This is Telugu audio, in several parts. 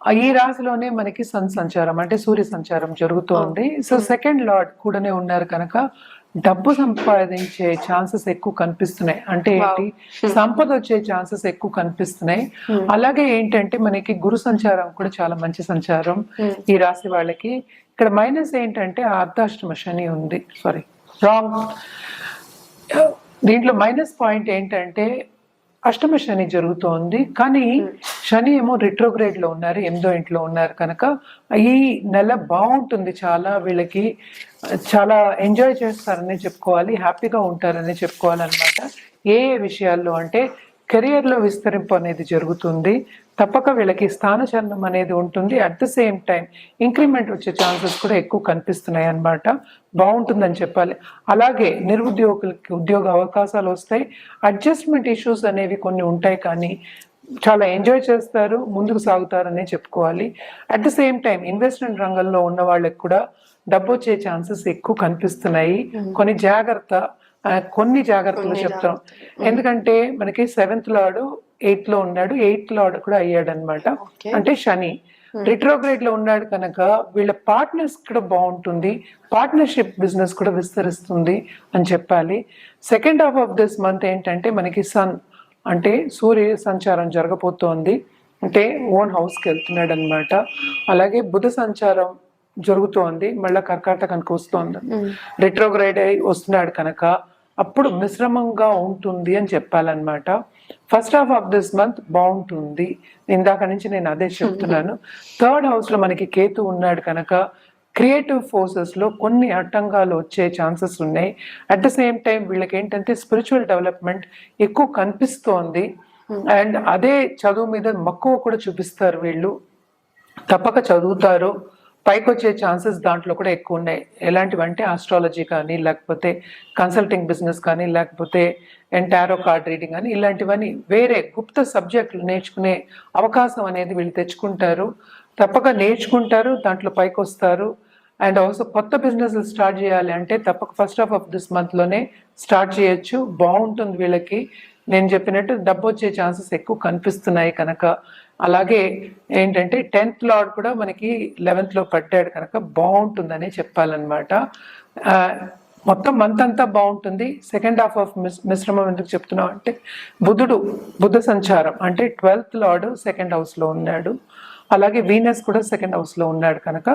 ఈ రాశిలోనే మనకి సన్ సంచారం అంటే సూర్య సంచారం జరుగుతోంది సో సెకండ్ లార్డ్ కూడానే ఉన్నారు కనుక డబ్బు సంపాదించే ఛాన్సెస్ ఎక్కువ కనిపిస్తున్నాయి. అంటే ఏంటి? సంపద వచ్చే ఛాన్సెస్ ఎక్కువ కనిపిస్తున్నాయి. అలాగే ఏంటంటే మనకి గురు సంచారం కూడా చాలా మంచి సంచారం ఈ రాశి వాళ్ళకి. ఇక్కడ మైనస్ ఏంటంటే అర్ధాష్టమ శని ఉంది. సారీ రాంగ్ దీంట్లో మైనస్ పాయింట్ ఏంటంటే అష్టమ శని జరుగుతోంది. కానీ శని ఏమో రిట్రోగ్రేడ్లో ఉన్నారు ఎనిమిదో ఇంట్లో ఉన్నారు కనుక ఈ నెల బాగుంటుంది చాలా వీళ్ళకి చాలా ఎంజాయ్ చేస్తారని చెప్పుకోవాలి హ్యాపీగా ఉంటారని చెప్పుకోవాలన్నమాట. ఏ ఏ విషయాల్లో అంటే కెరియర్లో విస్తరింపు అనేది జరుగుతుంది. తప్పక వీళ్ళకి స్థానచలనం అనేది ఉంటుంది. At the same time increment వచ్చే ఛాన్సెస్ కూడా ఎక్కువ కనిపిస్తున్నాయి అన్నమాట. బాగుంటుందని చెప్పాలి. అలాగే నిరుద్యోగులకి ఉద్యోగ అవకాశాలు వస్తాయి. అడ్జస్ట్మెంట్ ఇష్యూస్ అనేవి కొన్ని ఉంటాయి కానీ చాలా ఎంజాయ్ చేస్తారు ముందుకు సాగుతారనే చెప్పుకోవాలి. At the same time investment రంగంలో ఉన్న వాళ్ళకి కూడా డబ్బు వచ్చే ఛాన్సెస్ ఎక్కువ కనిపిస్తున్నాయి. కొన్ని జాగ్రత్త కొన్ని జాగ్రత్తలు చెప్తాం. ఎందుకంటే మనకి సెవెంత్ లాడు ఎయిత్లో ఉన్నాడు ఎయిత్ లాడ్ కూడా అయ్యాడు అనమాట అంటే శని. రిట్రోగ్రేడ్లో ఉన్నాడు కనుక వీళ్ళ పార్ట్నర్స్ కూడా బాగుంటుంది పార్ట్నర్షిప్ బిజినెస్ కూడా విస్తరిస్తుంది అని చెప్పాలి. Second half of this month ఏంటంటే మనకి సన్ అంటే సూర్య సంచారం జరగబోతోంది. అంటే ఓన్ హౌస్కి వెళ్తున్నాడు అనమాట అలాగే బుధ సంచారం జరుగుతోంది మళ్ళీ కర్కాటకానికి వస్తోంది. రిట్రోగ్రేడ్ అయి వస్తున్నాడు కనుక అప్పుడు మిశ్రమంగా ఉంటుంది అని చెప్పాలన్నమాట. First half of this month బాగుంటుంది. ఇందాక నుంచి నేను అదే చెప్తున్నాను. థర్డ్ హౌస్లో మనకి కేతు ఉన్నాడు కనుక క్రియేటివ్ ఫోర్సెస్లో కొన్ని అడ్డంగాలు వచ్చే ఛాన్సెస్ ఉన్నాయి. అట్ ద సేమ్ టైం వీళ్ళకి ఏంటంటే స్పిరిచువల్ డెవలప్మెంట్ ఎక్కువ కనిపిస్తోంది. అండ్ అదే చదువు మీద మక్కువ కూడా చూపిస్తారు వీళ్ళు. తప్పక చదువుతారు. పైకి వచ్చే ఛాన్సెస్ దాంట్లో కూడా ఎక్కువ ఉన్నాయి ఎలాంటివంటే ఆస్ట్రాలజీ కానీ లేకపోతే కన్సల్టింగ్ బిజినెస్ కానీ లేకపోతే ఎంటారో కార్డ్ రీడింగ్ కానీ ఇలాంటివన్నీ వేరే గుప్త సబ్జెక్టులు నేర్చుకునే అవకాశం అనేది వీళ్ళు తెచ్చుకుంటారు. తప్పక నేర్చుకుంటారు దాంట్లో పైకి వస్తారు అండ్ ఆల్సో కొత్త బిజినెస్ స్టార్ట్ చేయాలి అంటే తప్పక ఫస్ట్ హాఫ్ ఆఫ్ దిస్ మంత్లోనే స్టార్ట్ చేయొచ్చు. బాగుంటుంది వీళ్ళకి. నేను చెప్పినట్టు డబ్బు వచ్చే ఛాన్సెస్ ఎక్కువ కనిపిస్తున్నాయి కనుక. అలాగే ఏంటంటే టెన్త్ లాడ్ కూడా మనకి లెవెన్త్లో పట్టాడు కనుక బాగుంటుందని చెప్పాలన్నమాట. మొత్తం మంత్ అంతా బాగుంటుంది. సెకండ్ హాఫ్ ఆఫ్ మిస్ మిశ్రమం ఎందుకు చెప్తున్నాం అంటే బుధుడు బుధ సంచారం అంటే ట్వెల్త్ లార్డ్ సెకండ్ హౌస్లో ఉన్నాడు. అలాగే వీనస్ కూడా సెకండ్ హౌస్లో ఉన్నాడు కనుక.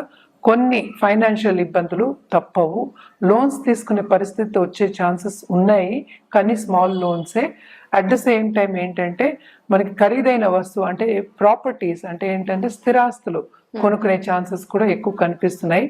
కొన్ని ఫైనాన్షియల్ ఇబ్బందులు తప్పవు. లోన్స్ తీసుకునే పరిస్థితి వచ్చే ఛాన్సెస్ ఉన్నాయి. కానీ స్మాల్ లోన్సే అట్ ద సేమ్ టైం ఏంటంటే మనకి ఖరీదైన వస్తువు అంటే ప్రాపర్టీస్ అంటే ఏంటంటే స్థిరాస్తులు కొనుక్కునే ఛాన్సెస్ కూడా ఎక్కువ కనిపిస్తున్నాయి.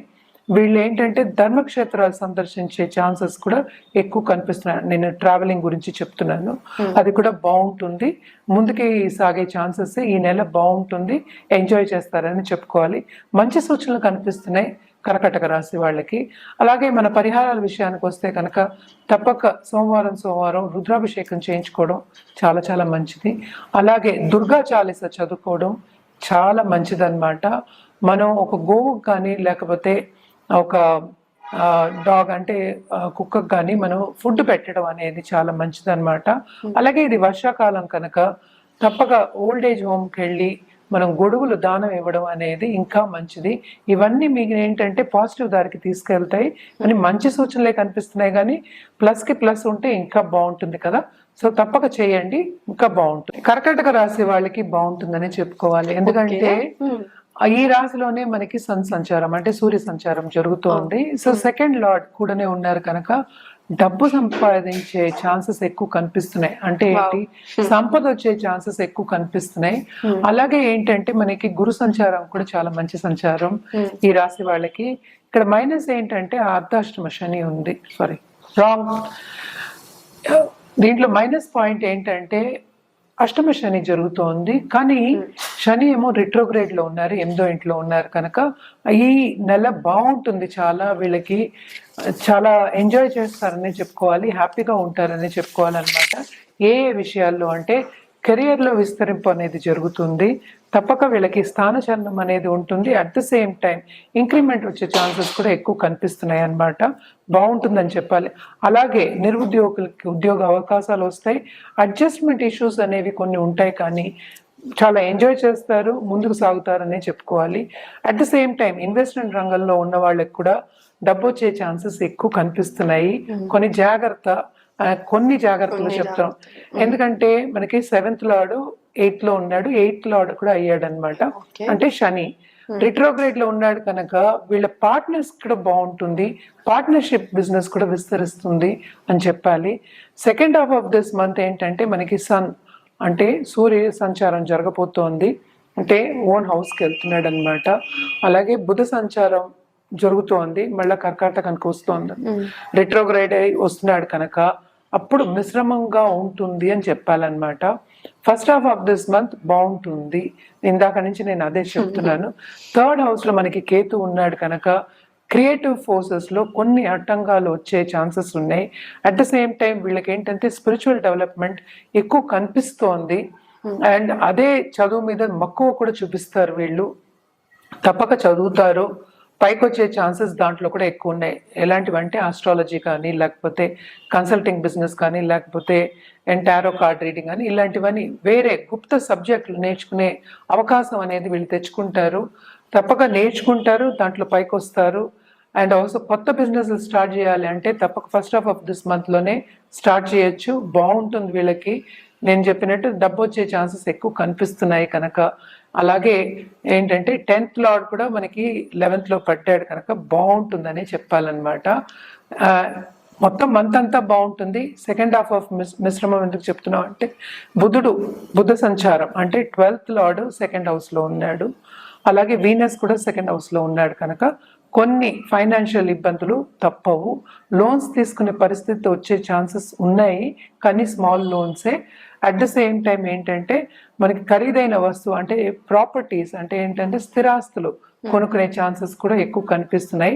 వీళ్ళు ఏంటంటే ధర్మక్షేత్రాలు సందర్శించే ఛాన్సెస్ కూడా ఎక్కువ కనిపిస్తున్నాయి. నేను ట్రావెలింగ్ గురించి చెప్తున్నాను. అది కూడా బాగుంటుంది. ముందుకి సాగే ఛాన్సెస్ ఈ నెల బాగుంటుంది. ఎంజాయ్ చేస్తారని చెప్పుకోవాలి. మంచి సూచనలు కనిపిస్తున్నాయి. కర్కటక రాశి వాళ్ళకి. అలాగే మన పరిహారాల విషయానికి వస్తే కనుక తప్పక సోమవారం సోమవారం రుద్రాభిషేకం చేయించుకోవడం చాలా చాలా మంచిది. అలాగే దుర్గా చాలీస చదువుకోవడం చాలా మంచిదన్నమాట. మనం ఒక గోవుకు కానీ లేకపోతే ఒక డాగ్ అంటే కుక్కకు కానీ మనం ఫుడ్ పెట్టడం అనేది చాలా మంచిదన్నమాట. అలాగే ఇది వర్షాకాలం కనుక తప్పక ఓల్డ్ ఏజ్ హోమ్కి వెళ్ళి మనం గొడుగులు దానం ఇవ్వడం అనేది ఇంకా మంచిది. ఇవన్నీ మీకు ఏంటంటే పాజిటివ్ దారికి తీసుకెళ్తాయి. అని మంచి సూచనలే కనిపిస్తున్నాయి కానీ ప్లస్కి ప్లస్ ఉంటే ఇంకా బాగుంటుంది కదా. సో తప్పక చేయండి ఇంకా బాగుంటుంది. కర్కటక రాశి వాళ్ళకి బాగుంటుందని చెప్పుకోవాలి. ఎందుకంటే ఈ రాశిలోనే మనకి సన్ సంచారం అంటే సూర్య సంచారం జరుగుతోంది సో సెకండ్ లార్డ్ కూడానే ఉన్నారు కనుక డబ్బు సంపాదించే ఛాన్సెస్ ఎక్కువ కనిపిస్తున్నాయి. అంటే ఏంటి? సంపద వచ్చే ఛాన్సెస్ ఎక్కువ కనిపిస్తున్నాయి. అలాగే ఏంటంటే మనకి గురు సంచారం కూడా చాలా మంచి సంచారం ఈ రాశి వాళ్ళకి. ఇక్కడ మైనస్ ఏంటంటే అర్ధాష్టమ శని ఉంది. సారీ రాంగ్ దీంట్లో మైనస్ పాయింట్ ఏంటంటే అష్టమ శని జరుగుతోంది. కానీ శని ఏమో రిట్రోగ్రేడ్లో ఉన్నారు ఎనిమిదో ఇంట్లో ఉన్నారు కనుక ఈ నెల బాగుంటుంది చాలా వీళ్ళకి. చాలా ఎంజాయ్ చేస్తారని చెప్పుకోవాలి హ్యాపీగా ఉంటారని చెప్పుకోవాలన్నమాట. ఏ ఏ విషయాల్లో అంటే కెరియర్లో విస్తరింపు అనేది జరుగుతుంది. తప్పక వీళ్ళకి స్థానచలనం అనేది ఉంటుంది. At the same time increment వచ్చే ఛాన్సెస్ కూడా ఎక్కువ కనిపిస్తున్నాయి అన్నమాట. బాగుంటుందని చెప్పాలి. అలాగే నిరుద్యోగులకి ఉద్యోగ అవకాశాలు వస్తాయి. అడ్జస్ట్మెంట్ ఇష్యూస్ అనేవి కొన్ని ఉంటాయి కానీ చాలా ఎంజాయ్ చేస్తారు ముందుకు సాగుతారనే చెప్పుకోవాలి. At the same time investment రంగంలో ఉన్న వాళ్ళకి కూడా డబ్బు వచ్చే ఛాన్సెస్ ఎక్కువ కనిపిస్తున్నాయి. కొన్ని జాగ్రత్త కొన్ని జాగ్రత్తలు చెప్తాం. ఎందుకంటే మనకి సెవెంత్ లార్డ్ ఎయిత్లో ఉన్నాడు ఎయిత్ లార్డ్ కూడా అయ్యాడు అనమాట. అంటే శని. రిట్రోగ్రేడ్లో ఉన్నాడు కనుక వీళ్ళ పార్ట్నర్స్ కూడా బాగుంటుంది పార్ట్నర్షిప్ బిజినెస్ కూడా విస్తరిస్తుంది అని చెప్పాలి. Second half of this month ఏంటంటే మనకి సన్ అంటే సూర్య సంచారం జరగబోతోంది. అంటే ఓన్ హౌస్కి వెళ్తున్నాడు అనమాట అలాగే బుధ సంచారం జరుగుతోంది మళ్ళీ కర్కాటకానికి వస్తోంది. రిట్రోగ్రేడ్ అయి వస్తున్నాడు కనుక అప్పుడు మిశ్రమంగా ఉంటుంది అని చెప్పాలన్నమాట. First half of this month బాగుంటుంది. ఇందాక నుంచి నేను అదే చెప్తున్నాను. థర్డ్ హౌస్లో మనకి కేతు ఉన్నాడు కనుక క్రియేటివ్ ఫోర్సెస్లో కొన్ని అడ్డంగాలు వచ్చే ఛాన్సెస్ ఉన్నాయి. అట్ ద సేమ్ టైం వీళ్ళకి ఏంటంటే స్పిరిచువల్ డెవలప్మెంట్ ఎక్కువ కనిపిస్తోంది. అండ్ అదే చదువు మీద మక్కువ కూడా చూపిస్తారు వీళ్ళు. తప్పక చదువుతారు. పైకి వచ్చే ఛాన్సెస్ దాంట్లో కూడా ఎక్కువ ఉన్నాయి ఎలాంటివంటే ఆస్ట్రాలజీ కానీ లేకపోతే కన్సల్టింగ్ బిజినెస్ కానీ లేకపోతే ఎంటారో కార్డ్ రీడింగ్ కానీ ఇలాంటివన్నీ వేరే గుప్త సబ్జెక్టులు నేర్చుకునే అవకాశం అనేది వీళ్ళు తెచ్చుకుంటారు. తప్పక నేర్చుకుంటారు దాంట్లో పైకి వస్తారు అండ్ ఆల్సో కొత్త బిజినెస్ స్టార్ట్ చేయాలి అంటే తప్పక ఫస్ట్ హాఫ్ ఆఫ్ దిస్ మంత్లోనే స్టార్ట్ చేయొచ్చు. బాగుంటుంది వీళ్ళకి. నేను చెప్పినట్టు డబ్బు వచ్చే ఛాన్సెస్ ఎక్కువ కనిపిస్తున్నాయి కనుక. అలాగే ఏంటంటే టెన్త్ లార్డ్ కూడా మనకి లెవెన్త్లో పట్టాడు కనుక బాగుంటుందని చెప్పాలన్నమాట. మొత్తం మంత్ అంతా బాగుంటుంది. సెకండ్ హాఫ్ ఆఫ్ మిస్ మిశ్రమం ఎందుకు చెప్తున్నాం అంటే బుధుడు బుధ సంచారం అంటే ట్వెల్త్ లార్డ్ సెకండ్ హౌస్లో ఉన్నాడు. అలాగే వీనస్ కూడా సెకండ్ హౌస్లో ఉన్నాడు కనుక. కొన్ని ఫైనాన్షియల్ ఇబ్బందులు తప్పవు. లోన్స్ తీసుకునే పరిస్థితి వచ్చే ఛాన్సెస్ ఉన్నాయి కానీ స్మాల్ లోన్సే. అట్ ద సేమ్ టైం ఏంటంటే మనకి ఖరీదైన వస్తువు అంటే ప్రాపర్టీస్ అంటే ఏంటంటే స్థిరాస్తులు కొనుక్కునే ఛాన్సెస్ కూడా ఎక్కువ కనిపిస్తున్నాయి.